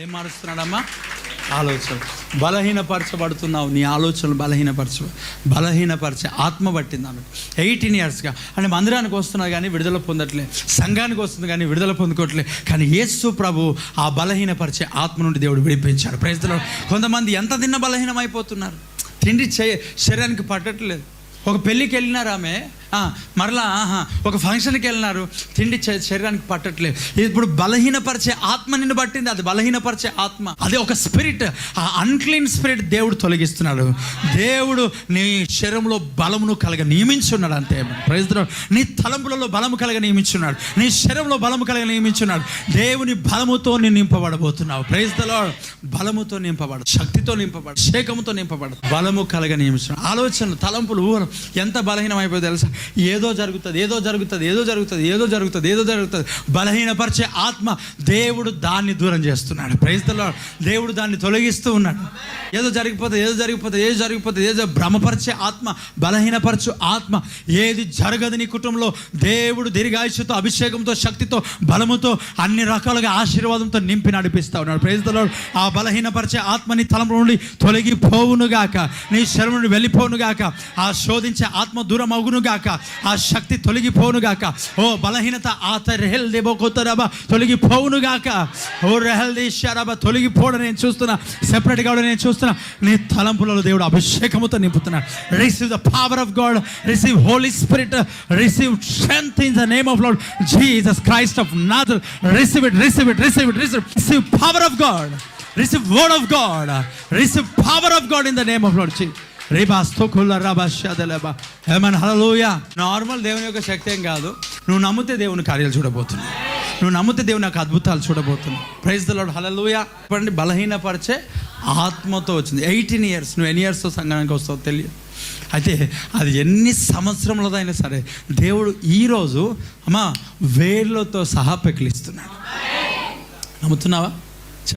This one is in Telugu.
ఏం మారుస్తున్నాడమ్మా? ఆలోచన. బలహీనపరచబడుతున్నావు. నీ ఆలోచనలు బలహీనపరచ బలహీనపరిచే ఆత్మ పట్టింది ఆమె ఎయిటీన్ ఇయర్స్గా. అంటే మందిరానికి వస్తున్నా కానీ విడుదల పొందట్లే. సంఘానికి వస్తుంది కానీ విడుదల పొందుకోవట్లే. కానీ యేసు ప్రభు ఆ బలహీనపరిచే ఆత్మ నుండి దేవుడు విడిపించాడు. ప్రజలు కొంతమంది ఎంత తిన్న బలహీనం అయిపోతున్నారు తిండి చే శరీరానికి పట్టట్లేదు. ఒక పెళ్ళికి వెళ్ళినారు ఆమె. మరలా ఆహా, ఒక ఫంక్షన్కి వెళ్ళినారు. తిండి శరీరానికి పట్టట్లేదు. ఇప్పుడు బలహీనపరిచే ఆత్మ నిన్ను పట్టింది. అది బలహీనపరిచే ఆత్మ. అదే ఒక స్పిరిట్ ఆ అన్క్లీన్ స్పిరిట్ దేవుడు తొలగిస్తున్నాడు. దేవుడు నీ శరీరంలో బలమును కలగ నియమించున్నాడు అంతే. ప్రయత్నం నీ తలంపులలో బలము కలగ నియమించున్నాడు. నీ శరీరంలో బలము కలగ నియమించున్నాడు. దేవుని బలముతో నేను నింపబడబోతున్నావు. ప్రయత్నలో బలముతో నింపబడు శక్తితో నింపబడు శేఖముతో నింపబడు బలము కలగ నియమించున్నాడు. ఆలోచనలు తలంపులు ఊహలు ఎంత బలహీనం అయిపోయి తెలుసా? ఏదో జరుగుతుంది ఏదో జరుగుతుంది ఏదో జరుగుతుంది ఏదో జరుగుతుంది ఏదో జరుగుతుంది. బలహీనపరిచే ఆత్మ దేవుడు దాన్ని దూరం చేస్తున్నాడు. ప్రైస్తలో దేవుడు దాన్ని తొలగిస్తూ ఉన్నాడు. ఏదో జరిగిపోతుంది ఏదో జరిగిపోతుంది ఏదో జరిగిపోతుంది ఏదో భ్రమపరిచే ఆత్మ బలహీనపరచు ఆత్మ ఏది జరగదు నీ కుటుంబంలో దేవుడు దీర్ఘాయుషుతో అభిషేకంతో శక్తితో బలముతో అన్ని రకాలుగా ఆశీర్వాదంతో నింపి నడిపిస్తా ఉన్నాడు. ప్రైస్తలో ఆ బలహీనపరిచే ఆత్మని తలంలో నుండి తొలగిపోవునుగాక నీ శరం నుండి వెళ్ళిపోవునుగాక ఆ శోధించే ఆత్మ దూరం అవునుగాక ఆ శక్తి తొలగిపోవునుగాక ఓ బలహీనత ఆత రెహల్ దేబో కొత్తరబా తొలగిపోవునుగాక ఓ రెహల్ దేశారబా తొలగిపోవడం నేను చూస్తున్నా. సెపరేట్ కావడం నేను చూస్తున్నా. నీ తలంపులలో దేవుడు అభిషేకముతో నింపుతున్నాడు. Receive the power of God receive Holy Spirit receive strength in the name of Lord Jesus Christ of Nadar receive it receive it receive it receive receive power of God receive word of God receive power of God in the name of Lord G రేబాస్తోకుల రాబాషాదలబా. ఏమన్? హలలోయ నార్మల్ దేవుని యొక్క శక్తి ఏం కాదు. నువ్వు నమ్మితే దేవుని కార్యాలు చూడబోతున్నావు నువ్వు నమ్మితే దేవుని యొక్క అద్భుతాలు చూడబోతున్నావు ప్రైజ్ ద లార్డ్ బలహీనపరిచే ఆత్మతో వచ్చింది. ఎయిటీన్ ఇయర్స్ నువ్వు ఎన్ని ఇయర్స్తో సంఘానికి వస్తావు తెలియదు. అయితే అది ఎన్ని సంవత్సరంలోదైనా సరే దేవుడు ఈరోజు అమ్మా వేర్లతో సహా పెకిలిస్తున్నాడు. నమ్ముతున్నావా?